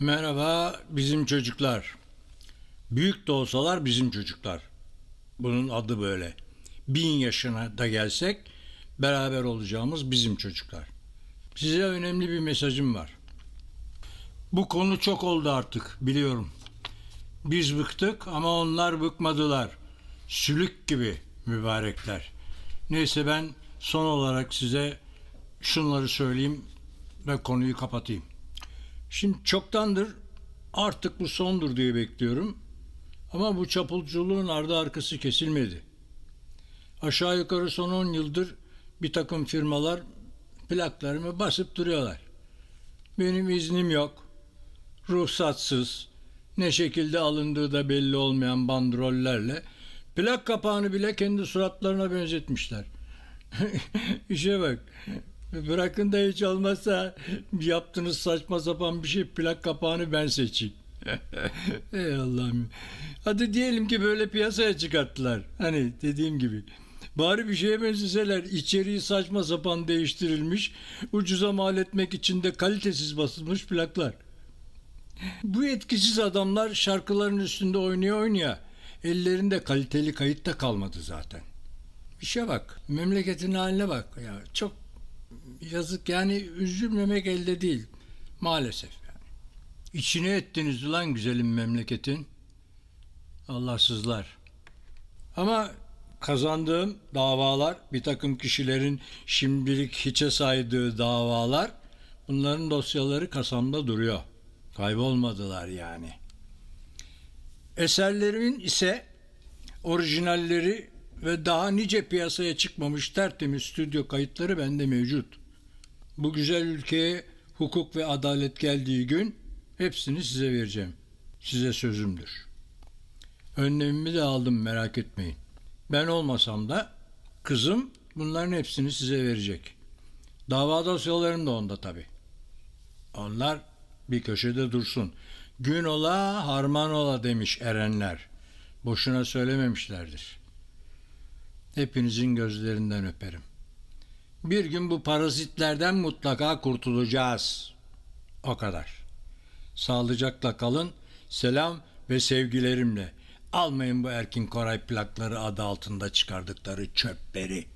Merhaba bizim çocuklar. Büyük de olsalar bizim çocuklar. Bunun adı böyle. Bin yaşına da gelsek beraber olacağımız bizim çocuklar. Size önemli bir mesajım var. Bu konu çok oldu artık biliyorum. Biz bıktık ama onlar bıkmadılar. Sülük gibi mübarekler. Neyse ben son olarak size şunları söyleyeyim ve konuyu kapatayım. Şimdi çoktandır artık bu sondur diye bekliyorum. Ama bu çapulculuğun ardı arkası kesilmedi. Aşağı yukarı son 10 yıldır bir takım firmalar plaklarımı basıp duruyorlar. Benim iznim yok. Ruhsatsız, ne şekilde alındığı da belli olmayan bandrollerle plak kapağını bile kendi suratlarına benzetmişler. İşe bak. Bırakın da hiç olmazsa yaptığınız saçma sapan bir şey plak kapağını ben seçeyim. Ey Allah'ım. Hadi diyelim ki böyle piyasaya çıkarttılar. Hani dediğim gibi. Bari bir şeye benzeseler. içeriği saçma sapan değiştirilmiş. Ucuza mal etmek için de kalitesiz basılmış plaklar. Bu etkisiz adamlar şarkıların üstünde oynaya oynaya. Ellerinde kaliteli kayıt da kalmadı zaten. İşe bak. Memleketin haline bak. Ya çok yazık yani üzülmemek elde değil. Maalesef yani. İçine ettiniz ulan güzelim memleketin. Allahsızlar. Ama kazandığım davalar, bir takım kişilerin şimdilik hiçe saydığı davalar, bunların dosyaları kasamda duruyor. Kaybolmadılar yani. Eserlerimin ise orijinalleri ve daha nice piyasaya çıkmamış tertemiz stüdyo kayıtları bende mevcut. Bu güzel ülkeye hukuk ve adalet geldiği gün hepsini size vereceğim. Size sözümdür. Önlemimi de aldım merak etmeyin. Ben olmasam da kızım bunların hepsini size verecek. Dava dosyalarım da onda tabi. Onlar bir köşede dursun. Gün ola harman ola demiş erenler. Boşuna söylememişlerdir. Hepinizin gözlerinden öperim. Bir gün bu parazitlerden mutlaka kurtulacağız. O kadar. Sağlıcakla kalın. Selam ve sevgilerimle. Almayın bu Erkin Koray plakları adı altında çıkardıkları çöpleri.